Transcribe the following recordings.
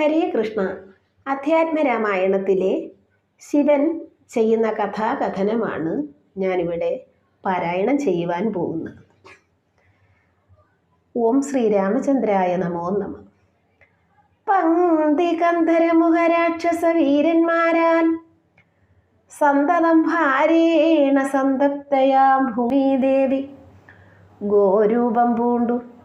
ഹരേ കൃഷ്ണ. അധ്യാത്മരാമായണത്തിലെ ശിവൻ ചെയ്യുന്ന കഥാകഥനമാണ് ഞാനിവിടെ പാരായണം ചെയ്യുവാൻ പോകുന്നത്. ഓം ശ്രീരാമചന്ദ്രായ നമോ നമ. പങ്ക്തി കന്ധരമുഖരാക്ഷസ വീരന്മാരാൽ സന്തതം ഭാരേണ ഭൂമി ഭൂമിദേവി ഗോരൂപം പൂണ്ടു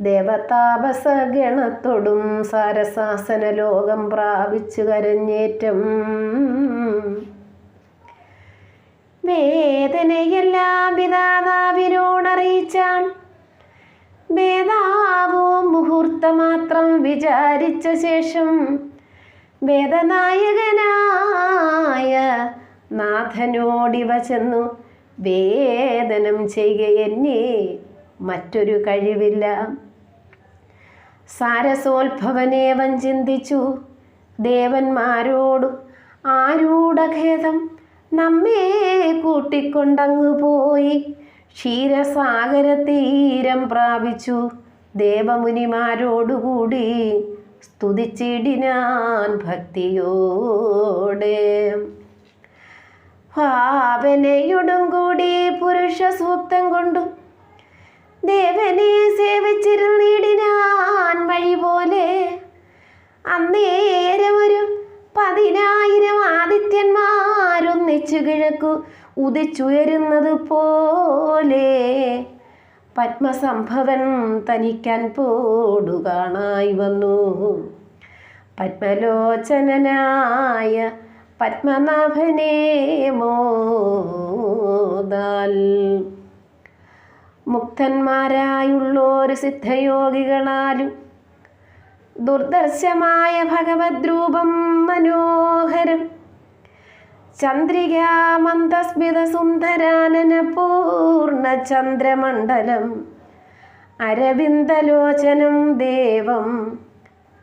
ദേവതാപസഗണത്തോടും സാരസാസന ലോകം പ്രാപിച്ചു കരഞ്ഞേറ്റം. വേദനയെല്ലാം പിതാതാവിനോടറിയിച്ചാൽ വേദാവോ മുഹൂർത്തമാത്രം വിചാരിച്ച ശേഷം വേദനായകനായ നാഥനോടിവ ചെന്നു വേദനം ചെയ്യുക എന്നെ മറ്റൊരു കഴിവില്ല. സാരസോത്ഭവനേവം ചിന്തിച്ചു. ദേവന്മാരോടു ആരൂഢഖേദം നമ്മെ കൂട്ടിക്കൊണ്ടങ്ങു പോയി. ക്ഷീരസാഗര തീരം പ്രാപിച്ചു. ദേവമുനിമാരോടുകൂടി സ്തുതിച്ചിടിനാൻ ഭക്തിയോടെ. ഭാവനയുടും കൂടി പുരുഷ സൂക്തം കൊണ്ടു ദേവനെ സേവിച്ചിരുന്നിടിനാൻ കിഴക്കു ഉദിച്ചുയരുന്നത് പോലെ പത്മസംഭവൻ തനിക്കാൻ പോടു കാണായി വന്നു. പത്മലോചനനായ പത്മനാഭനെ മോദാൽ. മുക്തന്മാരായുള്ളോരു സിദ്ധയോഗികളാലും ദുർദർശമായ ഭഗവദ്രൂപം മനോഹരം ചന്ദ്രികാമന്ദസ്മിത സുന്ദരാനന പൂർണ ചന്ദ്രമണ്ഡലം അരവിന്ദലോചനം ദേവം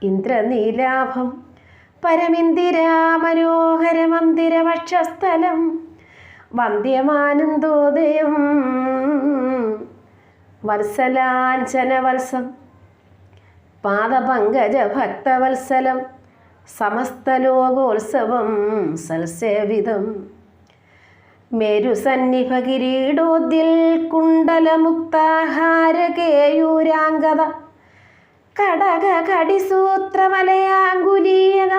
ഇന്ദ്രനീലാഭം പരമിന്ദിരാ മനോഹര മന്ദിരവക്ഷസ്ഥലം വന്ദ്യമാനന്ദോദയം വത്സലാഞ്ചനവത്സം പാദപങ്കജ ഭക്തവത്സലം സമസ്തലോകോത്സവം സൽസേവിതം മേരുസന്നിഭകിരീടോദ്യൽ കുണ്ടലമുക്താഹാരകേയൂരാംഗത. കടക കടിസൂത്രവലയാങ്കുലീയത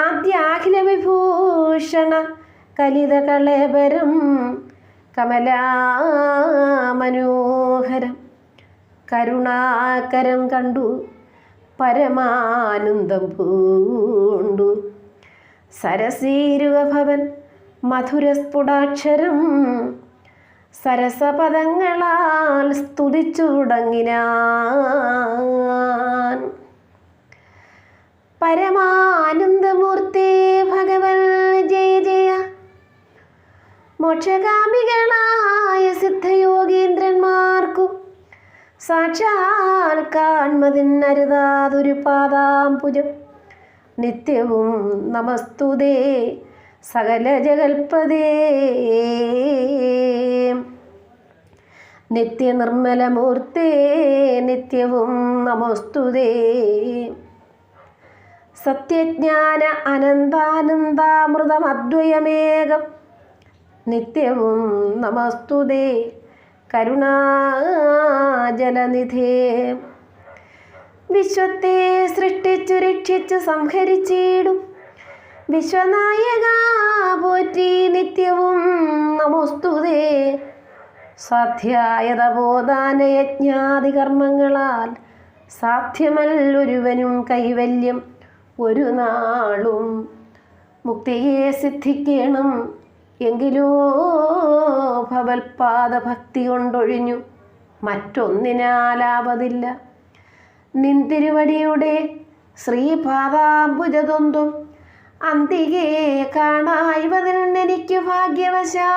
ആദ്യാഖില വിഭൂഷണ കലിത കളേബരം കമലാമനോഹരം. കരുണാകരം കണ്ടു പരമാനന്ദം പൂണ്ടു. സരസീരുവഭവൻ മധുരസ്ഫുടാക്ഷരം. സരസപദങ്ങളാൽ സ്തുതിച്ചു തുടങ്ങിനാൻ പരമാനന്ദമൂർത്തേ ഭഗവൽ ജയ ജയ. മോക്ഷകാമികളായ സിദ്ധയോഗീന്ദ്രന്മാർക്കു സാക്ഷാൽ കാൺമതിനരുതാതൊരു പാദാംപുജം നിത്യവും നമസ്തുതേ സകല ജഗൽപദേ നിത്യനിർമ്മലമൂർത്തേ നിത്യവും നമസ്തുതേ. സത്യജ്ഞാന അനന്താനന്ദാമൃതമദ്വയമേകം. നിത്യവും നമസ്തുതേ. കരുണാജലനിധേ. വിശ്വത്തെ സൃഷ്ടിച്ചു രക്ഷിച്ചു സംഹരിച്ചിടും. വിശ്വനായക പോറ്റി നിത്യവും നമോസ്തുതേ. സ്വാധ്യായത ബോധാന യജ്ഞാതി കർമ്മങ്ങളാൽ സാധ്യമല്ലൊരുവനും കൈവല്യം ഒരു നാളും. മുക്തിയെ സിദ്ധിക്കണം എങ്കിലോ ഭവൽപാദ ഭക്തി കൊണ്ടൊഴിഞ്ഞു. മറ്റൊന്നിനാലാപതില്ല നിന്തിരുവടിയുടെ ശ്രീപാദാംബുജതൊന്തും അന്തികെ കാണായ്വതിൽ എനിക്ക് ഭാഗ്യവശാൽ.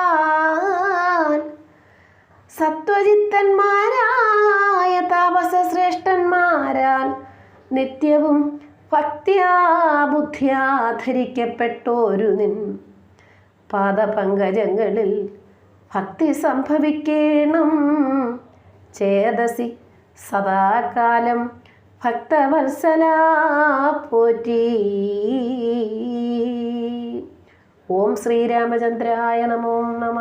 സത്വജിത്തന്മാരായ താപസ ശ്രേഷ്ഠന്മാരാൽ നിത്യവും ഭക്തിയാ ബുദ്ധിയാ ധരിക്കപ്പെട്ടോരു നിൻ പാദപങ്കജങ്ങളിൽ ഭക്തി സംഭവിക്കണം. ചേതസി സദാകാലം ഭക്തവത്സല പോറ്റി. ഓം ശ്രീരാമചന്ദ്രായ നമോ നമ.